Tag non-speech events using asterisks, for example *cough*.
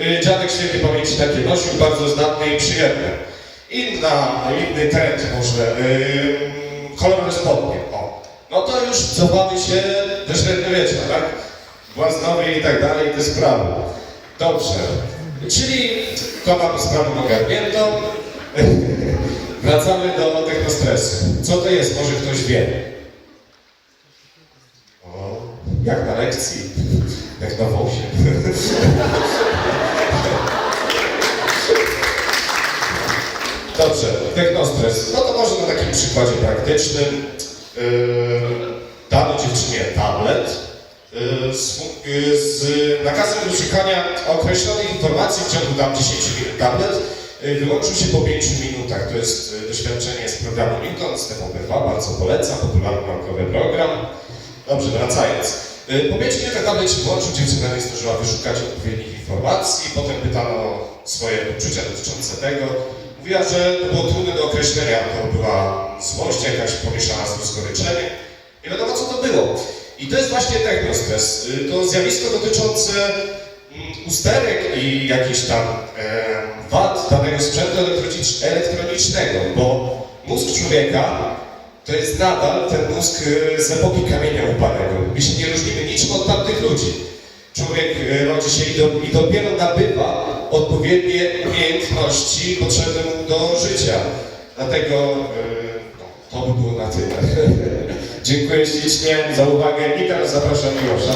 y, dziadek świętej pamięci takie nosił, bardzo zdatne i przyjemne. Inna, inny trend może, yy, kolorowe spodnie, o. No to już cofamy się do średniowiecza, tak? Błaznowie i tak dalej, te sprawy. Dobrze. Czyli to mamy sprawę ogarniętą. *laughs* Wracamy do technostresu. Co to jest? Może ktoś wie. O, jak na lekcji. *laughs* Jak na wozie. *laughs* Dobrze, technostres. No to może na takim przykładzie praktycznym. Yy, dano dziewczynie tablet yy, z, yy, nakazem wyszukania określonych informacji w ciągu tam 10 minut. Tablet yy, wyłączył się po 5 minutach. To jest yy, doświadczenie z programu Newton, z TVP2, bardzo polecam, popularny naukowy program. Dobrze, wracając. Yy, Po 5 minutach tablet się włączył, dziewczyna nie zdążyła wyszukać odpowiednich informacji, potem pytano swoje odczucia dotyczące tego. Mówiła, że to było trudne do określenia, to była złość jakaś pomieszana z rozgoryczeniem. Nie wiadomo co to było. I to jest właśnie technostres. To zjawisko dotyczące mm, usterek i jakichś tam e, wad danego sprzętu elektronic- elektronicznego, bo mózg człowieka to jest nadal ten mózg y, z epoki kamienia upanego. My się nie różnimy niczym od tamtych ludzi. Człowiek y, rodzi się i, do, i dopiero nabywa odpowiednie umiejętności potrzebne mu do życia. Dlatego y, no, to by było na tyle. *laughs* Dziękuję ślicznie za uwagę i teraz zapraszam Miłosza.